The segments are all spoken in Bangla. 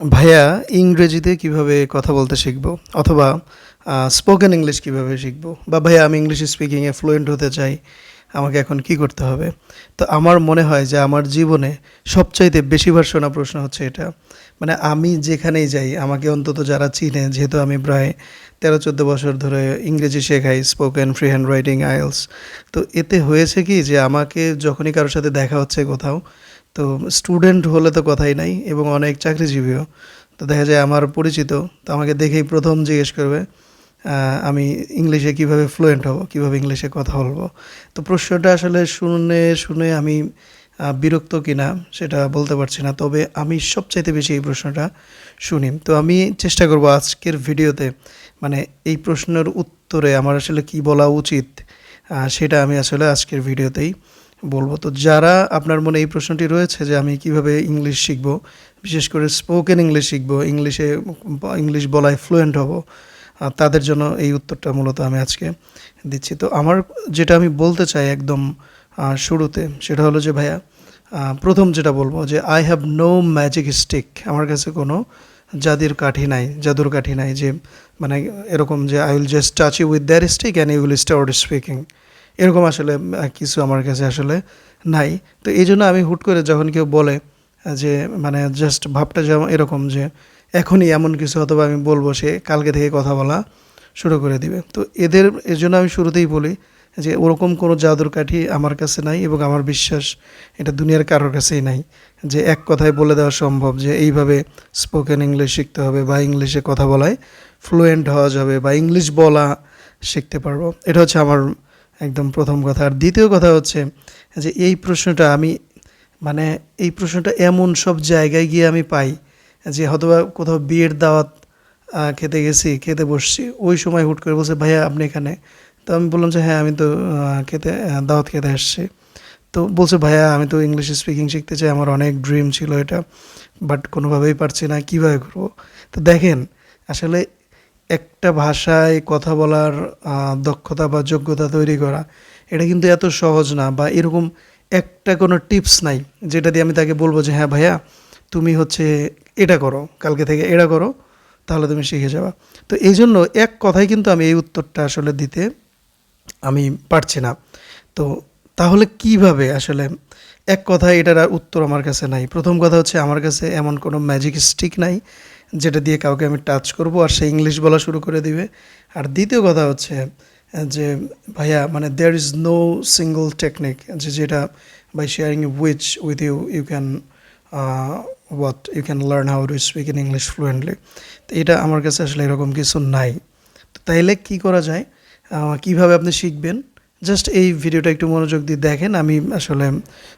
ভাইয়া, ইংরেজিতে কীভাবে কথা বলতে শিখব? অথবা স্পোকেন ইংলিশ কীভাবে শিখব? বা ভাইয়া, আমি ইংলিশ স্পিকিংয়ে ফ্লুয়েন্ট হতে চাই, আমাকে এখন কি করতে হবে? তো আমার মনে হয় যে আমার জীবনে সবচাইতে বেশিবার শোনা প্রশ্ন হচ্ছে এটা। মানে আমি যেখানেই যাই, আমাকে অন্তত যারা চিনে, যেহেতু আমি প্রায় তেরো, চোদ্দ বছর ধরে ইংরেজি শেখাই spoken free hand writing IELTS তো এতে হয়েছে কি যে আমাকে যখনই কারোর সাথে দেখা হচ্ছে কোথাও তো স্টুডেন্ট হলে তো কথাই নাই এবং অনেক চাকরিজীবীও। তো দেখা যায় আমার পরিচিত, তো আমাকে দেখেই প্রথম জিজ্ঞেস করবে আমি ইংলিশে কীভাবে ফ্লুয়েন্ট হব, কীভাবে ইংলিশে কথা বলব? তো প্রশ্নটা আসলে শুনে শুনে আমি বিরক্ত কিনা সেটা বলতে পারছি না, তবে আমি সবচাইতে বেশি এই প্রশ্নটা শুনি। তো আমি চেষ্টা করব আজকের ভিডিওতে মানে এই প্রশ্নের উত্তরে আমার আসলে কি বলা উচিত সেটা আমি আসলে আজকের ভিডিওতেই বলব। তো যারা আপনার মনে এই প্রশ্নটি রয়েছে যে আমি কীভাবে ইংলিশ শিখব, বিশেষ করে স্পোকেন ইংলিশ শিখব, ইংলিশে, ইংলিশ বলায় ফ্লুয়েন্ট হব তাদের জন্য এই উত্তরটা মূলত আমি আজকে দিচ্ছি। তো আমার যেটা আমি বলতে চাই একদম শুরুতে সেটা হলো যে ভাইয়া প্রথম যেটা বলব যে I have no magic stick আমার কাছে কোনো জাদুর কাঠি নাই, জাদুর কাঠি নাই যে মানে এরকম যে I will just touch you with their stick and you will start speaking এরকম আসলে কিছু আমার কাছে আসলে নাই। তো এই জন্য আমি হুট করে যখন কেউ বলে যে মানে জাস্ট ভাবটা যেমন এরকম যে, এখনই এমন কিছু অথবা আমি বলব, সে কালকে থেকে কথা বলা শুরু করে দিবে। তো এদের, এর জন্য আমি শুরুতেই বলি যে, ওরকম কোনো জাদুর কাঠি আমার কাছে নাই এবং আমার বিশ্বাস এটা দুনিয়ার কারোর কাছেই নাই। যে, এক কথায় বলে দেওয়া সম্ভব যে, এইভাবে স্পোকেন ইংলিশ শিখতে হবে বা ইংলিশে কথা বলায় ফ্লুয়েন্ট হওয়া যাবে বা ইংলিশ বলা শিখতে পারব। এটা হচ্ছে আমার একদম প্রথম কথা। আর দ্বিতীয় কথা হচ্ছে যে এই প্রশ্নটা আমি মানে এই প্রশ্নটা এমন সব জায়গায় গিয়ে আমি পাই যে হয়তোবা কোথাও বিয়ের দাওয়াত খেতে গেছি, খেতে বসছি, ওই সময় হুট করে বলছে, ভাইয়া, আপনি এখানে? তো আমি বললাম যে হ্যাঁ আমি তো খেতে দাওয়াত খেতে আসছি। তো বলছে, ভাইয়া, আমি তো ইংলিশ স্পিকিং শিখতে চাই, আমার অনেক ড্রিম ছিল এটা বাট কোনোভাবেই পারছি না, কীভাবে করব? তো দেখেন, আসলে একটা ভাষায় কথা বলার দক্ষতা বা যোগ্যতা তৈরি করা, এটা কিন্তু এত সহজ না বা এরকম একটা কোনো টিপস নাই যেটা দিয়ে আমি তাকে বলব যে হ্যাঁ ভাইয়া, তুমি হচ্ছে এটা করো, কালকে থেকে এটা করো, তাহলে তুমি শিখে যাবা। তো এই জন্য এক কথায় কিন্তু আমি এই উত্তরটা আসলে দিতে আমি পারছি না। তো তাহলে কীভাবে আসলে এক কথায় এটার আর উত্তর আমার কাছে নাই? প্রথম কথা হচ্ছে আমার কাছে এমন কোনো ম্যাজিক স্টিক নাই যেটা দিয়ে কাউকে আমি টাচ করব আর সে ইংলিশ বলা শুরু করে দিবে। আর দ্বিতীয় কথা হচ্ছে যে ভাইয়া মানে there is no single technique যে যেটা by sharing which with you you can what you can learn how to speak in English fluently তো এটা আমার কাছে আসলে এরকম কিছু নাই। তো তাইলে কি করা যায়? কীভাবে আপনি শিখবেন? জাস্ট এই ভিডিওটা একটু মনোযোগ দিয়ে দেখেন, আমি আসলে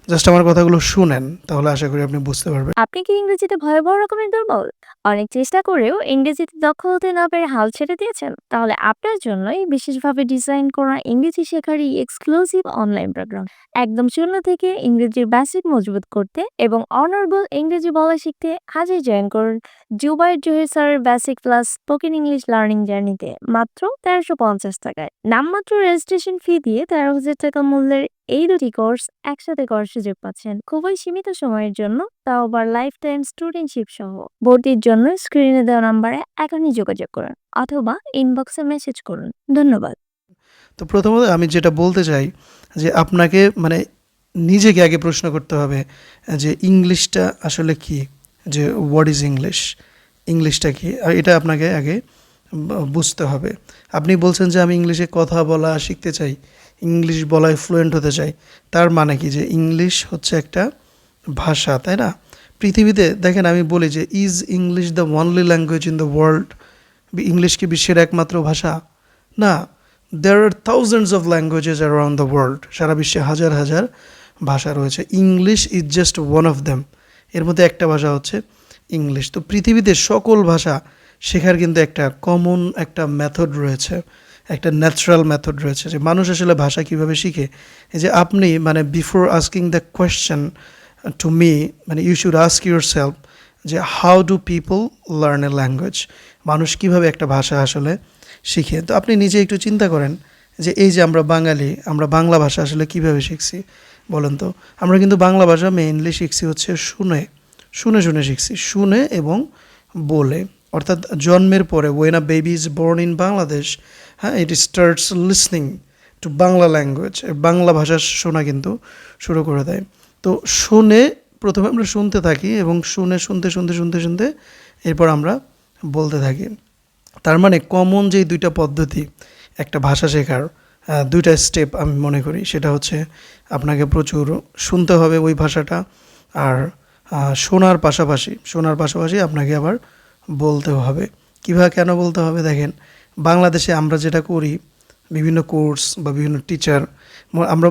জাস্ট আমার কথাগুলো শুনেন, তাহলে আশা করি আপনি বুঝতে পারবেন। আপনি কি ইংরেজিতে ভয়াবহ রকমের দুর্বল? অনেক চেষ্টা করেও ইংরেজিতে দক্ষ হতে না পেরে হাল ছেড়ে দিয়েছেন। তাহলে আপনার জন্যই বিশেষভাবে ডিজাইন করা ইংরেজি শেখার এই এক্সক্লুসিভ অনলাইন প্রোগ্রাম একদম শূন্য থেকে ইংরেজির বেসিক মজবুত করতে এবং অনারেবল ইংরেজি বলা শিখতে আজই জয়েন করুন। জুবাইর জহির স্যারের basic plus spoken English learning জার্নিতে মাত্র তেরোশো পঞ্চাশ টাকায়। নামমাত্র রেজিস্ট্রেশন ফি দিয়ে তেরো হাজার টাকা মূল্যের এই দুটি কোর্স একসাথে করার সুযোগ পাচ্ছেন। খুবই সীমিত সময়ের জন্য, তাও আবার লাইফ টাইম স্টুডেন্টশিপ সহ। ভর্তির জন্য স্ক্রিনে দেওয়া নাম্বারে এখনই যোগাযোগ করুন অথবা ইনবক্সে মেসেজ করুন। ধন্যবাদ। তো প্রথমত আমি যেটা বলতে চাই যে আপনাকে মানে নিজেকে আগে প্রশ্ন করতে হবে যে ইংলিশটা আসলে কি? যে হোয়াট ইজ ইংলিশ ইংলিশটা কি? এটা আপনাকে আগে বুঝতে হবে। আপনি বলছেন যে আমি ইংলিশে কথা বলা শিখতে চাই। ইংলিশ বলায় ফ্লুয়েন্ট হতে চাই, তার মানে কি? যে ইংলিশ হচ্ছে একটা ভাষা, তাই না? পৃথিবীতে, দেখেন আমি বলি যে is English the only language in the world English কি বিশ্বের একমাত্র ভাষা? না there are thousands of languages around the world সারা বিশ্বে হাজার হাজার ভাষা রয়েছে। English is just one of them এর মধ্যে একটা ভাষা হচ্ছে ইংলিশ। তো পৃথিবীতে সকল ভাষা শেখার কিন্তু একটা কমন একটা মেথড রয়েছে। একটা ন্যাচারাল মেথড রয়েছে যে মানুষ আসলে ভাষা কীভাবে শিখে। এই যে আপনি মানে before asking the question to me মানে you should ask yourself যে how do people learn a language মানুষ কীভাবে একটা ভাষা আসলে শিখে? তো আপনি নিজে একটু চিন্তা করেন যে এই যে আমরা বাঙালি, আমরা বাংলা ভাষা আসলে কীভাবে শিখছি? বলেন তো, আমরা কিন্তু বাংলা ভাষা মেইনলি শিখছি হচ্ছে শুনে শুনে শুনে শিখছি, শুনে এবং বলে। অর্থাৎ জন্মের পরে when a baby is born in Bangladesh হ্যাঁ it starts listening to Bangla language Bangla ভাষা শোনা কিন্তু শুরু করে দেয়। তো শুনে প্রথমে আমরা শুনতে থাকি এবং শুনে, শুনতে শুনতে শুনতে শুনতে এরপর আমরা বলতে থাকি। তার মানে কমন যেই দুইটা পদ্ধতি, একটা ভাষা শেখার দুইটা স্টেপ আমি মনে করি, সেটা হচ্ছে আপনাকে প্রচুর শুনতে হবে ওই ভাষাটা, আর শোনার পাশাপাশি শোনার পাশাপাশি আপনাকে আবার বলতেও হবে। কীভাবে কেন বলতে হবে? দেখেন, বাংলাদেশে আমরা যেটা করি, বিভিন্ন কোর্স বা বিভিন্ন টিচার আমরা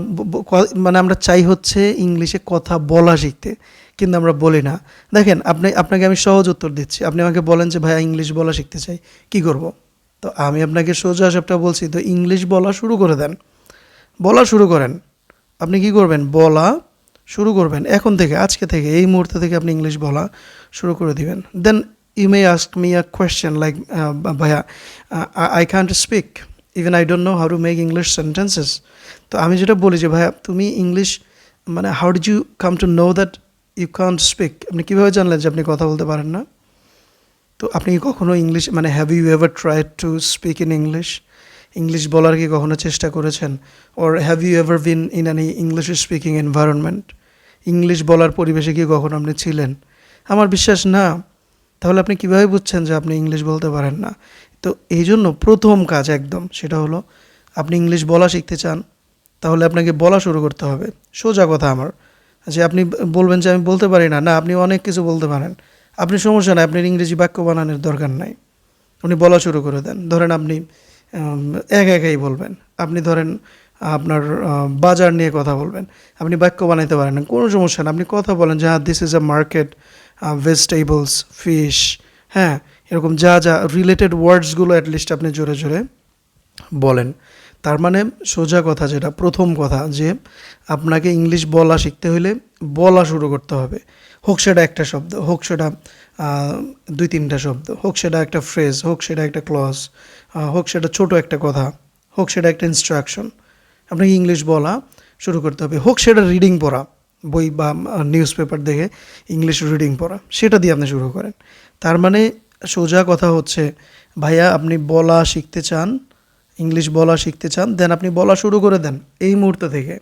মানে আমরা চাই হচ্ছে ইংলিশে কথা বলা শিখতে, কিন্তু আমরা বলি না। দেখেন, আপনি, আপনাকে আমি সহজ উত্তর দিচ্ছি। আপনি আমাকে বলেন যে, ভাইয়া, ইংলিশ বলা শিখতে চাই। কি করব? তো আমি আপনাকে সোজা সবটা বলছি, তো ইংলিশ বলা শুরু করে দেন। বলা শুরু করেন। আপনি কি করবেন? বলা শুরু করবেন। এখন থেকে, আজকে থেকে, এই মুহূর্তে থেকে আপনি ইংলিশ বলা শুরু করে দিবেন। Then you may ask me a question like ভাইয়া I can't speak even I don't know how to make English sentences তো আমি যেটা বলি যে, ভাইয়া, তুমি ইংলিশ মানে how did you come to know that you can't speak আপনি কীভাবে জানলেন যে আপনি কথা বলতে পারেন না? তো আপনি কি কখনো ইংলিশ মানে have you ever try to speak in English English বলার কি কখনো চেষ্টা করেছেন? Or have you ever been in any English speaking environment English বলার পরিবেশে কি কখনো আপনি ছিলেন? আমার বিশ্বাস না। তাহলে আপনি কীভাবে বুঝছেন যে আপনি ইংলিশ বলতে পারেন না? তো এই জন্য প্রথম কাজ একদম সেটা হলো, আপনি ইংলিশ বলা শিখতে চান, তাহলে আপনাকে বলা শুরু করতে হবে। সোজা কথা আমার, যে আপনি বলবেন যে আমি বলতে পারি না। না, আপনি অনেক কিছু বলতে পারেন। আপনি সমস্যা নাই, আপনার ইংরেজি বাক্য বানানোর দরকার নাই। আপনি বলা শুরু করে দেন। ধরেন আপনি এক একাই বলবেন। আপনি ধরেন, আপনার বাজার নিয়ে কথা বলবেন। আপনি বাক্য বানাইতে পারেন কোনো সমস্যা না আপনি কথা বলেন যে হ্যাঁ this is a market vegetables fish হ্যাঁ এরকম যা যা রিলেটেড ওয়ার্ডসগুলো অ্যাটলিস্ট আপনি জোরে জোরে বলেন। তার মানে সোজা কথা যেটা, প্রথম কথা যে আপনাকে ইংলিশ বলা শিখতে হলে বলা শুরু করতে হবে। হোক সেটা একটা শব্দ, হোক সেটা দুই তিনটা শব্দ, হোক সেটা একটা ফ্রেজ হোক সেটা একটা ক্লজ হোক সেটা ছোট একটা কথা, হোক সেটা একটা ইনস্ট্রাকশন আপনাকে ইংলিশ বলা শুরু করতে হবে, হোক সেটা রিডিং পড়া। বই বা নিউজ পেপার দেখে ইংলিশ রিডিং পড়া, সেটা দিয়ে আপনি শুরু করেন। তার মানে সোজা কথা হচ্ছে, ভাইয়া, আপনি বলা শিখতে চান ইংলিশ বলা শিখতে চান দেন আপনি বলা শুরু করে দেন। এই মুহূর্ত থেকে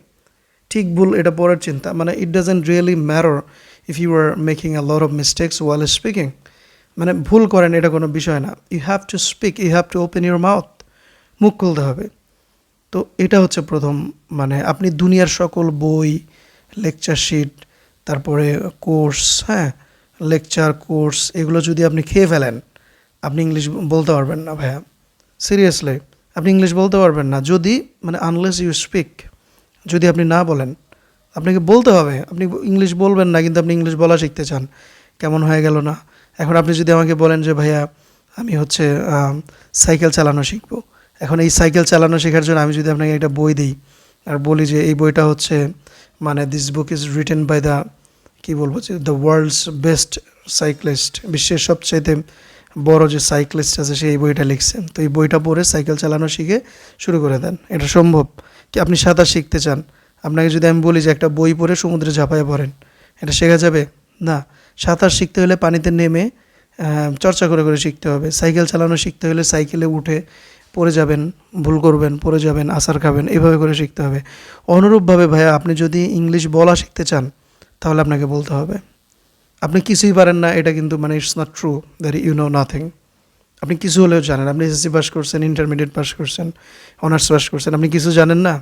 ঠিক ভুল, এটা পরের চিন্তা। মানে it doesn't really matter if you are making a lot of mistakes while speaking মানে ভুল করেন, এটা কোনো বিষয় না। You have to speak you have to open your mouth মুখ খুলতে হবে। তো এটা হচ্ছে প্রথম মানে আপনি দুনিয়ার সকল বই লেকচার শিট তারপরে কোর্স হ্যাঁ? লেকচার কোর্স এগুলো যদি আপনি খেয়ে ফেলেন, আপনি ইংলিশ বলতে পারবেন না ভাইয়া। সিরিয়াসলি আপনি ইংলিশ বলতে পারবেন না। যদি মানে আনলেস ইউ স্পিক যদি আপনি না বলেন, আপনাকে বলতে হবে। আপনি ইংলিশ বলবেন না, কিন্তু আপনি ইংলিশ বলা শিখতে চান। কেমন হয়ে গেল না? এখন আপনি যদি আমাকে বলেন যে, ভাইয়া, আমি হচ্ছে সাইকেল চালানো শিখব। এখন এই সাইকেল চালানো শেখার জন্য আমি যদি আপনাকে একটা বই দিই, আর বলি যে, এই বইটা হচ্ছে মানে this book is written by the কী বলব, যে দ্য ওয়ার্ল্ডস বেস্ট সাইক্লিস্ট বিশ্বের সবচাইতে বড় যে সাইক্লিস্ট আছে সেই বইটা লিখছেন। তো এই বইটা পড়ে সাইকেল চালানো শিখে শুরু করে দেন। এটা সম্ভব? কি আপনি সাঁতার শিখতে চান? আপনাকে যদি আমি বলি যে একটা বই পড়ে সমুদ্রে ঝাঁপায় পড়েন, এটা শেখা যাবে? না। সাঁতার শিখতে হলে পানিতে নেমে চর্চা করে করে শিখতে হবে। সাইকেল চালানো শিখতে হলে সাইকেলে উঠে পড়ে যাবেন, ভুল করবেন, পড়ে যাবেন, আসার খাবেন, এভাবে করে শিখতে হবে। অনুরূপভাবে ভাইয়া আপনি যদি ইংলিশ বলা শিখতে চান, তাহলে আপনাকে বলতে হবে। আপনি কিছুই পারেন না, এটা কিন্তু মানে it's not true that you know nothing আপনি কিছু হলেও জানেন, আপনি এসএসসি পাস করছেন ইন্টারমিডিয়েট পাস করছেন অনার্স পাস করছেন, আপনি কিছু জানেন না?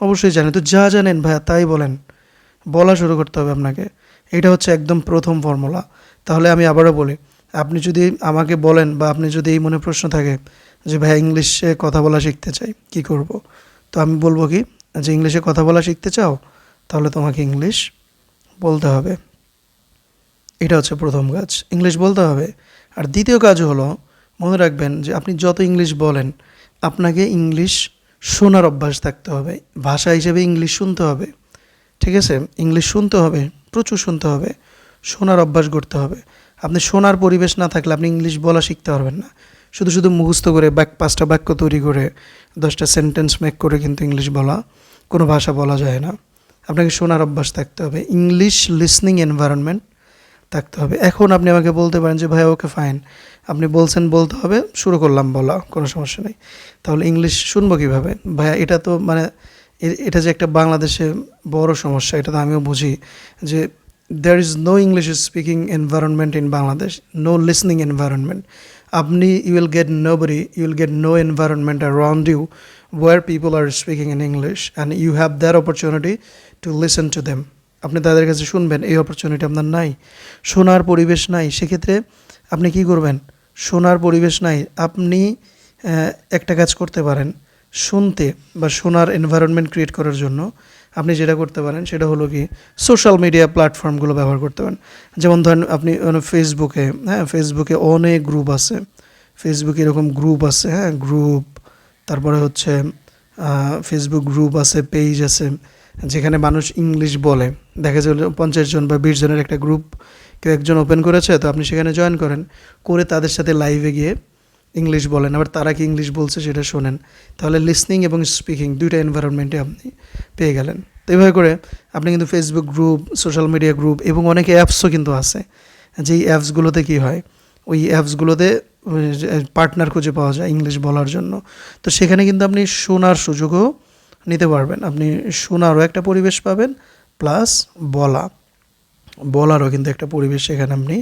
অবশ্যই জানেন। তো যা জানেন ভাইয়া, তাই বলেন। বলা শুরু করতে হবে আপনাকে। এটা হচ্ছে একদম প্রথম ফর্মুলা তাহলে আমি আবারও বলি, আপনি যদি আমাকে বলেন বা আপনি যদি এই মনে প্রশ্ন থাকে যে ভাইয়া ইংলিশে কথা বলা শিখতে চাই, কি করব? তো আমি বলব কি, যে ইংলিশে কথা বলা শিখতে চাও, তাহলে তোমাকে ইংলিশ বলতে হবে। এটা হচ্ছে প্রথম কাজ, ইংলিশ বলতে হবে। আর দ্বিতীয় কাজ হলো, মনে রাখবেন যে আপনি যত ইংলিশ বলেন, আপনাকে ইংলিশ শোনার অভ্যাস থাকতে হবে। ভাষা হিসেবে ইংলিশ শুনতে হবে। ঠিক আছে? ইংলিশ শুনতে হবে, প্রচুর শুনতে হবে, শোনার অভ্যাস করতে হবে। আপনি শোনার পরিবেশ না থাকলে আপনি ইংলিশ বলা শিখতে পারবেন না। শুধু শুধু মুখস্থ করে বাক পাঁচটা বাক্য তৈরি করে দশটা সেন্টেন্স মেক করে কিন্তু ইংলিশ বলা, কোনো ভাষা বলা যায় না। আপনাকে শোনার অভ্যাস থাকতে হবে। ইংলিশ লিসনিং এনভায়রনমেন্ট থাকতে হবে। এখন আপনি আমাকে বলতে পারেন যে, ভাই ওকে ফাইন আপনি বলছেন, বলতে হবে, শুরু করলাম বলা, কোনো সমস্যা নেই। তাহলে ইংলিশ শুনব কীভাবে? ভাইয়া, এটা তো মানে এটা যে একটা বাংলাদেশে বড় সমস্যা, এটা তো আমিও বুঝি যে there is no English speaking environment in Bangladesh no listening environment আপনি you will get nobody you will get no environment around you where people are speaking in English and you have their opportunity to listen to them আপনি তাদের কাছে শুনবেন, এই অপরচুনিটি আপনার নাই। শোনার পরিবেশ নাই। সেক্ষেত্রে আপনি কি করবেন? শোনার পরিবেশ নাই। আপনি একটা কাজ করতে পারেন। শুনতে বা শোনার এনভায়রনমেন্ট ক্রিয়েট করার জন্য আপনি যেটা করতে পারেন সেটা হলো কি সোশ্যাল মিডিয়া প্ল্যাটফর্মগুলো ব্যবহার করতে পারেন। যেমন ধরেন আপনি ফেসবুকে হ্যাঁ ফেসবুকে অনেক গ্রুপ আছে। ফেসবুকে এরকম গ্রুপ আছে হ্যাঁ গ্রুপ তারপরে হচ্ছে ফেসবুক গ্রুপ আছে পেজ আছে, যেখানে মানুষ ইংলিশ বলে। দেখা যায় পঞ্চাশ জন বা বিশ জনের একটা গ্রুপ কেউ একজন ওপেন করেছে, তো আপনি সেখানে জয়েন করেন, করে তাদের সাথে লাইভে গিয়ে ইংলিশ বলেন, আবার তারা কি ইংলিশ বলছে সেটা শোনেন। তাহলে লিসনিং এবং স্পিকিং দুইটা এনভায়রনমেন্টে আপনি পেয়ে গেলেন। তো এইভাবে করে আপনি কিন্তু Facebook group social media group এবং অনেক অ্যাপসও কিন্তু আছে। যেই অ্যাপসগুলোতে কি হয়, ওই অ্যাপসগুলোতে পার্টনার খুঁজে পাওয়া যায় ইংলিশ বলার জন্য। তো সেখানে কিন্তু আপনি শোনার সুযোগও নিতে পারবেন। আপনি শোনারও একটা পরিবেশ পাবেন প্লাস বলা। বলারও কিন্তু একটা পরিবেশ সেখানে আপনি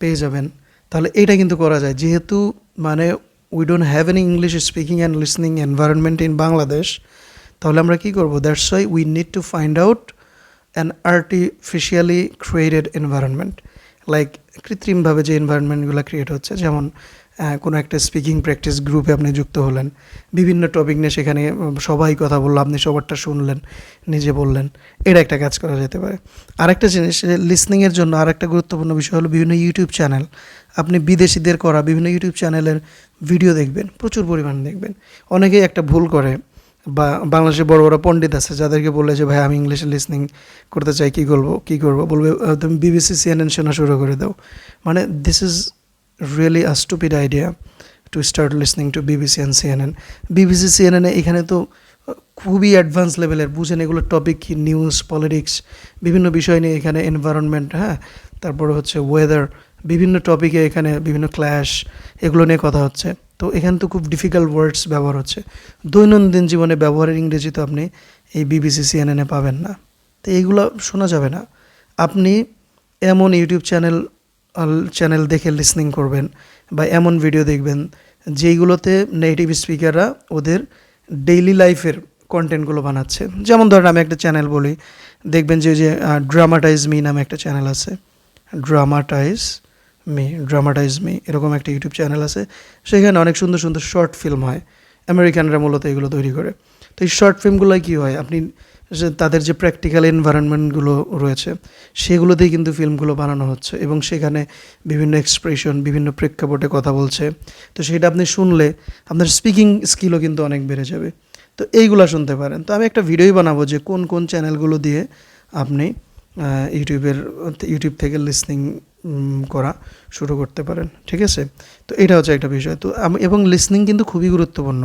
পেয়ে যাবেন। তাহলে এটা কিন্তু করা যায়। যেহেতু মানে we don't have any English speaking and listening environment in Bangladesh তাহলে আমরা কী করব? That's why we need to find out an artificially created environment like কৃত্রিমভাবে যে এনভায়রনমেন্টগুলো ক্রিয়েট হচ্ছে, যেমন কোনো একটা স্পিকিং প্র্যাকটিস গ্রুপে আপনি যুক্ত হলেন। বিভিন্ন টপিক নিয়ে সেখানে সবাই কথা বলল, আপনি সবারটা শুনলেন, নিজে বললেন। এটা একটা কাজ করা যেতে পারে। আরেকটা জিনিস লিসনিংয়ের জন্য আরেকটা গুরুত্বপূর্ণ বিষয় হলো বিভিন্ন ইউটিউব চ্যানেল আপনি বিদেশিদের করা বিভিন্ন ইউটিউব চ্যানেলের ভিডিও দেখবেন, প্রচুর পরিমাণে দেখবেন। অনেকেই একটা ভুল করে, বা বাংলাদেশে বড় বড় পণ্ডিত আছে, যাদেরকে বললে যে, ভাই, আমি ইংলিশে লিসনিং করতে চাই, কী করব কী করব? বলবে তুমি বিবিসি সিএনএন শোনা শুরু করে দাও। মানে this is really a stupid idea to start listening to BBC and CNN BBC সিএনএনে এখানে তো খুবই অ্যাডভান্স লেভেলের বুঝেন এগুলো টপিক কি নিউজ পলিটিক্স বিভিন্ন বিষয় নিয়ে এখানে এনভায়রনমেন্ট হ্যাঁ? তারপরে হচ্ছে ওয়েদার বিভিন্ন টপিকে এখানে বিভিন্ন ক্ল্যাশ এগুলো নিয়ে কথা হচ্ছে। তো এখানে তো খুব ডিফিকাল্ট ওয়ার্ডস ব্যবহার হচ্ছে। দৈনন্দিন জীবনে ব্যবহারের ইংরেজি তো আপনি এই বিবিসি সিএনএনে পাবেন না। তো এইগুলো শোনা যাবে না। আপনি এমন ইউটিউব চ্যানেল চ্যানেল দেখে লিসনিং করবেন বা এমন ভিডিও দেখবেন যেইগুলোতে নেটিভ স্পিকাররা ওদের ডেইলি লাইফের কন্টেন্টগুলো বানাচ্ছে। যেমন ধরেন আমি একটা চ্যানেল বলি, দেখবেন যে যে ড্রামাটাইজ মি নামে একটা চ্যানেল আছে। ড্রামাটাইজ মি ড্রামাটাইজ মি এরকম একটা ইউটিউব চ্যানেল আছে। সেখানে অনেক সুন্দর সুন্দর শর্ট ফিল্ম হয়। আমেরিকানরা মূলত এগুলো তৈরি করে। তো এই শর্ট ফিল্মগুলো কী হয়? আপনি যে তাদের যে প্র্যাকটিক্যাল এনভায়রনমেন্টগুলো রয়েছে সেগুলোতেই কিন্তু ফিল্মগুলো বানানো হচ্ছে এবং সেখানে বিভিন্ন এক্সপ্রেশন বিভিন্ন প্রেক্ষাপটে কথা বলছে। তো সেটা আপনি শুনলে আপনার স্পিকিং স্কিলও কিন্তু অনেক বেড়ে যাবে। তো এইগুলো শুনতে পারেন। তো আমি একটা ভিডিওই বানাবো যে কোন কোন চ্যানেলগুলো দিয়ে আপনি ইউটিউবের, ইউটিউব থেকে লিসনিং করা শুরু করতে পারেন। ঠিক আছে? তো এটা হচ্ছে একটা বিষয়। তো এবং লিসনিং কিন্তু খুবই গুরুত্বপূর্ণ।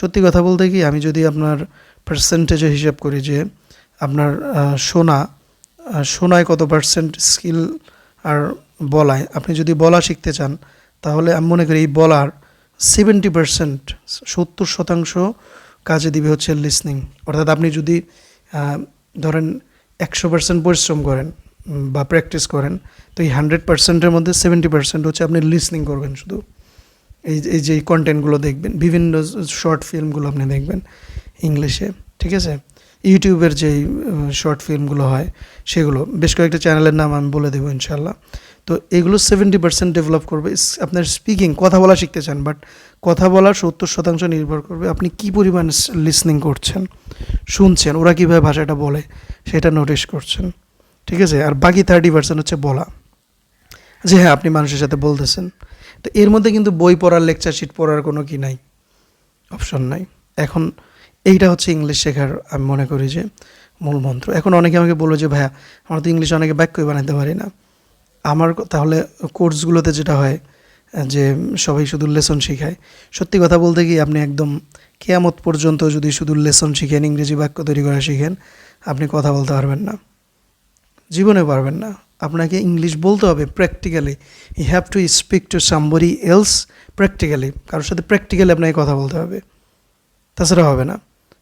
সত্যি কথা বলতে কি, আমি যদি আপনার পার্সেন্টেজে হিসাব করি যে আপনার সোনা সোনায় কত পার্সেন্ট স্কিল আর বলায়। আপনি যদি বলা শিখতে চান, তাহলে আমি মনে করি এই বলার সেভেন্টি পার্সেন্ট সত্তর শতাংশ কাজে দিবে হচ্ছে লিসনিং অর্থাৎ আপনি যদি ধরেন একশো পার্সেন্ট পরিশ্রম করেন বা প্র্যাকটিস করেন, তো এই হান্ড্রেড পার্সেন্টের মধ্যে সেভেন্টি পার্সেন্ট হচ্ছে আপনি লিসনিং করবেন শুধু। এই এই যে কন্টেন্টগুলো দেখবেন, বিভিন্ন শর্ট ফিল্মগুলো আপনি দেখবেন। ইংলিশে, ঠিক আছে? ইউটিউবের যেই শর্ট ফিল্মগুলো হয়, সেগুলো। বেশ কয়েকটা চ্যানেলের নাম আমি বলে দেবো ইনশাল্লাহ তো এগুলো সেভেন্টি পার্সেন্ট ডেভেলপ করবে। আপনার স্পিকিং কথা বলা শিখতে চান বাট কথা বলার সত্তর শতাংশ নির্ভর করবে আপনি কি পরিমাণ লিসনিং করছেন, শুনছেন, ওরা কীভাবে ভাষাটা বলে, সেটা নোটিশ করছেন, ঠিক আছে? আর বাকি থার্টি পার্সেন্ট হচ্ছে বলা। যে হ্যাঁ আপনি মানুষের সাথে বলতেছেন। তো এর মধ্যে কিন্তু বই পড়ার লেকচার শিট পড়ার কোনো কি নাই? অপশন নাই। এখন এইটা হচ্ছে ইংলিশ শেখার, আমি মনে করি যে, মূল মন্ত্র। এখন অনেকে আমাকে বলল যে, ভাইয়া, আমরা তো ইংলিশ অনেকে বাক্যই বানাতে পারি না। আমার তাহলে কোর্সগুলোতে যেটা হয়, যে সবাই শুধু লেসন শেখায়। সত্যি কথা বলতে কি, আপনি একদম কেয়ামত পর্যন্ত যদি শুধু লেসন শিখেন, ইংরেজি বাক্য তৈরি করা শিখেন, আপনি কথা বলতে পারবেন না। জীবনে পারবেন না। আপনাকে ইংলিশ বলতে হবে practically you have to speak to somebody else practically কারোর সাথে প্র্যাকটিক্যালি আপনাকে কথা বলতে হবে। তাছাড়া হবে না।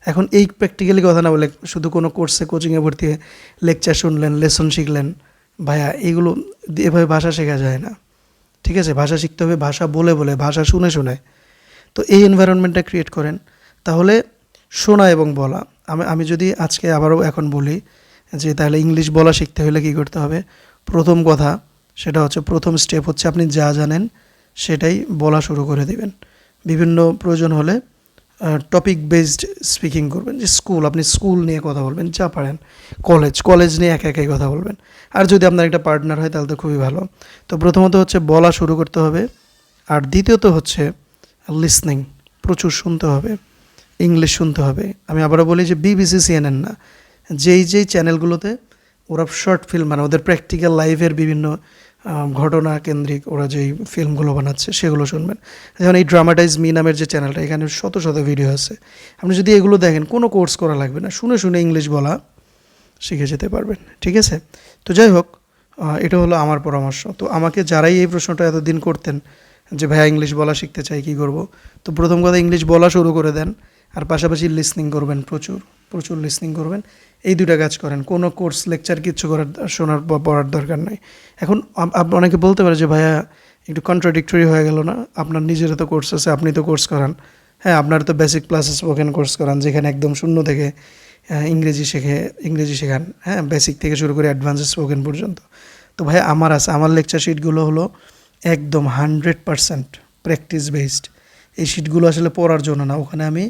এখন এই প্র্যাকটিক্যালি কথা না বলে শুধু কোনো কোর্সে কোচিংয়ে ভর্তি হয়ে লেকচার শুনলেন লেসন শিখলেন, ভাইয়া এগুলো এভাবে ভাষা শেখা যায় না। ঠিক আছে? ভাষা শিখতে হবে, ভাষা বলে বলে, ভাষা শুনে শুনে। তো এই এনভায়রনমেন্টটা ক্রিয়েট করেন। তাহলে শোনা এবং বলা। আমি আমি যদি আজকে আবারও এখন বলি যে তাহলে ইংলিশ বলা শিখতে হলে কী করতে হবে? প্রথম কথা সেটা হচ্ছে প্রথম স্টেপ হচ্ছে আপনি যা জানেন সেটাই বলা শুরু করে দিবেন। বিভিন্ন প্রয়োজন হলে টপিক বেসড স্পিকিং করবেন, যে স্কুল আপনি স্কুল নিয়ে কথা বলবেন, যা পারেন কলেজ কলেজ নিয়ে একা একাই কথা বলবেন। আর যদি আপনার একটা পার্টনার হয়, তাহলে তো খুবই ভালো। তো প্রথমত হচ্ছে, বলা শুরু করতে হবে। আর দ্বিতীয়ত হচ্ছে লিসনিং প্রচুর শুনতে হবে ইংলিশ শুনতে হবে। আমি আবারও বলি যে বিবিসি সিএনএন না। যেই যেই চ্যানেলগুলোতে ওরা শর্ট ফিল্ম মানে ওদের প্র্যাকটিক্যাল লাইফের বিভিন্ন ঘটনা কেন্দ্রিক ওরা যেই ফিল্মগুলো বানাচ্ছে সেগুলো শুনবেন। যেমন এই ড্রামাটাইজ মি নামের যে চ্যানেলটা, এখানে শত শত ভিডিও আছে। আপনি যদি এগুলো দেখেন, কোনো কোর্স করা লাগবে না। শুনে শুনে ইংলিশ বলা শিখে যেতে পারবেন, ঠিক আছে? তো যাই হোক এটা হলো আমার পরামর্শ। তো আমাকে যারাই এই প্রশ্নটা এতদিন করতেন যে, ভাইয়া ইংলিশ বলা শিখতে চাই, কী করব? তো প্রথম কথা ইংলিশ বলা শুরু করে দেন। আর পাশাপাশি লিসনিং করবেন প্রচুর। প্রচুর লিসনিং করবেন। এই দুটা কাজ করেন। কোনো কোর্স লেকচার কিচ্ছু করার, শোনার বা পড়ার দরকার নাই। এখন অনেকে বলতে পারে যে, ভাইয়া, একটু কন্ট্রাডিক্টরি হয়ে গেল না? আপনার নিজেরও তো কোর্স আছে, আপনি তো কোর্স করান। হ্যাঁ আপনার তো বেসিক প্লাস স্পোকেন কোর্স করান, যেখানে একদম শূন্য থেকে ইংরেজি শেখে, ইংরেজি শেখান। হ্যাঁ বেসিক থেকে শুরু করে অ্যাডভান্স স্পোকেন পর্যন্ত। তো ভাই আমার আছে, আমার লেকচার শিটগুলো হলো একদম হান্ড্রেড পারসেন্ট প্র্যাকটিস বেসড এই শিটগুলো আসলে পড়ার জন্য না। ওখানে আমি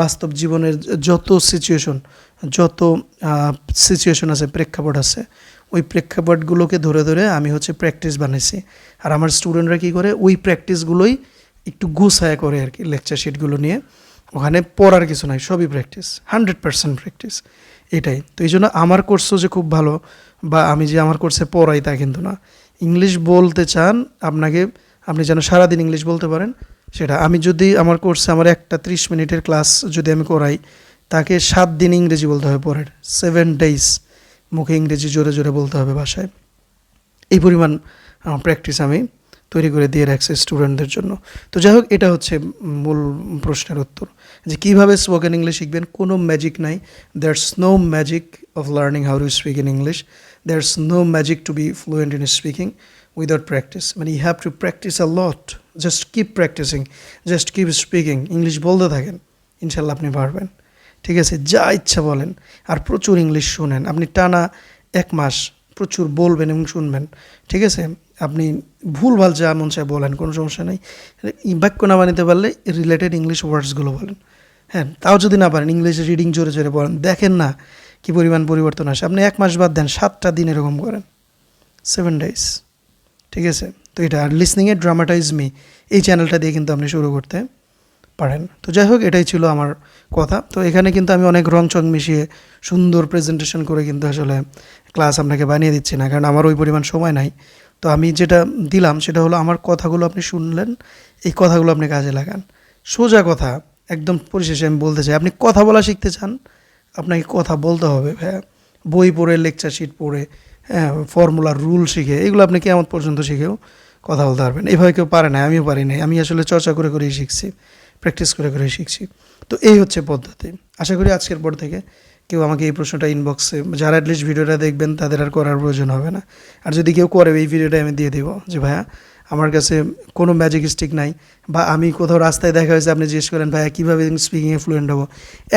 বাস্তব জীবনের যত সিচুয়েশন যত সিচুয়েশন আছে, প্রেক্ষাপট আছে, ওই প্রেক্ষাপটগুলোকে ধরে ধরে আমি হচ্ছে প্র্যাকটিস বানাইছি। আর আমার স্টুডেন্টরা কী করে? ওই প্র্যাকটিসগুলোই একটু গুছায় করে আর কি লেকচার শিটগুলো নিয়ে। ওখানে পড়ার কিছু নাই, সবই প্র্যাকটিস হান্ড্রেড পার্সেন্ট প্র্যাকটিস এটাই। তো এই জন্য আমার কোর্সও যে খুব ভালো, বা আমি যে আমার কোর্সে পড়াই তা কিন্তু না। ইংলিশ বলতে চান, আপনাকে, আপনি যেন সারাদিন ইংলিশ বলতে পারেন সেটা, আমি যদি আমার কোর্সে আমার একটা ত্রিশ মিনিটের ক্লাস যদি আমি করাই, তাকে সাত দিন ইংরেজি বলতে হবে পরের সেভেন ডেইজ মুখে ইংরেজি জোরে জোরে বলতে হবে বাসায় এই পরিমাণ প্র্যাকটিস আমি তৈরি করে দিয়ে রাখছি স্টুডেন্টদের জন্য। তো যাই হোক, এটা হচ্ছে মূল প্রশ্নের উত্তর। যে কীভাবে স্পোকেন ইংলিশ শিখবেন? কোনো ম্যাজিক নাই। That's no magic of learning how to speak in English that's no magic to be fluent in speaking without practice মানে you have to practice a lot just keep practicing just keep speaking English বলতে থাকেন ইনশাল্লাহ আপনি পারবেন। ঠিক আছে? যা ইচ্ছা বলেন। আর প্রচুর ইংলিশ শুনেন। আপনি টানা এক মাস প্রচুর বলবেন এবং শুনবেন। ঠিক আছে? আপনি ভুলভাল যা মন চায় বলেন, কোনো সমস্যা নেই। বাক্য না বানাতে পারলে রিলেটেড ইংলিশ ওয়ার্ডসগুলো বলেন। হ্যাঁ তাও যদি না পারেন ইংলিশ রিডিং জোরে জোরে বলেন। দেখেন না কি পরিমাণ পরিবর্তন আসে। আপনি এক মাস বাদ দেন, সাতটা দিন এরকম করেন। সেভেন ডেজ ঠিক আছে? তো এটা আর লিসনিংয়ে ড্রামাটাইজ মি এই চ্যানেলটা দিয়ে কিন্তু আপনি শুরু করতে পারেন। তো যাই হোক, এটাই ছিল আমার কথা। তো এখানে কিন্তু আমি অনেক রং চং মিশিয়ে সুন্দর প্রেজেন্টেশন করে কিন্তু আসলে ক্লাস আপনাকে বানিয়ে দিচ্ছি না। কারণ আমার ওই পরিমাণ সময় নাই। তো আমি যেটা দিলাম, সেটা হলো আমার কথাগুলো আপনি শুনলেন। এই কথাগুলো আপনি কাজে লাগান। সোজা কথা, একদম পরিশেষে আমি বলতে চাই। আপনি কথা বলা শিখতে চান, আপনাকে কথা বলতে হবে হ্যাঁ বই পড়ে লেকচার শিট পড়ে ফর্মুলার রুল শিখে, এগুলো আপনি কেমন পর্যন্ত শিখেও কথা বলতে পারবেন। এভাবে কেউ পারে না, আমিও পারি নাই। আমি আসলে চর্চা করে করেই শিখছি প্র্যাকটিস করে করে শিখছি। তো এই হচ্ছে পদ্ধতি। আশা করি আজকের পর থেকে কেউ আমাকে এই প্রশ্নটা ইনবক্সে যারা অ্যাটলিস্ট ভিডিওটা দেখবেন, তাদের আর করার প্রয়োজন হবে না। আর যদি কেউ করে, এই ভিডিওটা আমি দিয়ে দেবো যে, ভাইয়া, আমার কাছে কোনো ম্যাজিক স্টিক নাই বা আমি কোথাও রাস্তায় দেখা হয়েছে, আপনি জিজ্ঞেস করেন, ভাইয়া, কীভাবে স্পিকিংয়ে ফ্লুয়েন্ট হব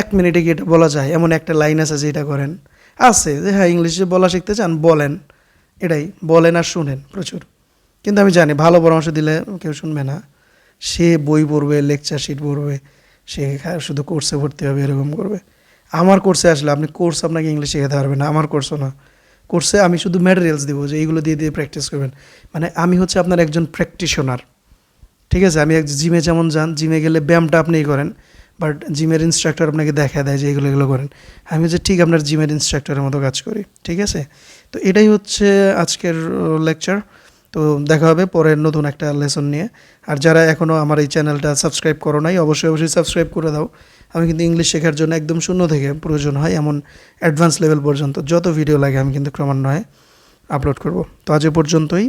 এক মিনিটে এটা বলা যায়? এমন একটা লাইন আছে যে এটা করেন। আছে, যে হ্যাঁ ইংলিশে বলা শিখতে চান, বলেন। এটাই, বলেন আর শুনেন, প্রচুর। কিন্তু আমি জানি, ভালো পরামর্শ দিলে কেউ শুনবে না। সে বই পড়বে লেকচার শিট পড়বে, সে শুধু কোর্সে ভর্তি হবে, এরকম করবে। আমার কোর্সে আসলে আপনি কোর্স আপনাকে ইংলিশ শেখাতে পারবেন না, আমার কোর্সও না। কোর্সে আমি শুধু ম্যাটেরিয়ালস দেবো, যে এইগুলো দিয়ে দিয়ে প্র্যাকটিস করবেন। মানে আমি হচ্ছে আপনার একজন প্র্যাকটিশনার ঠিক আছে? আমি এক জিমে যেমন যান জিমে গেলে ব্যায়ামটা আপনিই করেন। বাট জিমের ইনস্ট্রাক্টর আপনাকে দেখা দেয় যে এগুলো এগুলো করেন। আমি হচ্ছে ঠিক, আপনার জিমের ইনস্ট্রাক্টরের মতো কাজ করি। ঠিক আছে? তো এটাই হচ্ছে আজকের লেকচার তো দেখা হবে পরের নতুন একটা লেসন নিয়ে। আর যারা এখনও আমার এই চ্যানেলটা সাবস্ক্রাইব করো নাই, অবশ্যই অবশ্যই সাবস্ক্রাইব করে দাও। আমি কিন্তু ইংলিশ শেখার জন্য একদম শূন্য থেকে প্রয়োজন হয়, এমন অ্যাডভান্স লেভেল পর্যন্ত। যত ভিডিও লাগে, আমি কিন্তু ক্রমান্বয়ে আপলোড করব। তো আজ পর্যন্তই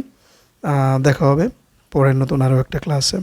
দেখা হবে পরের নতুন আরও একটা ক্লাসে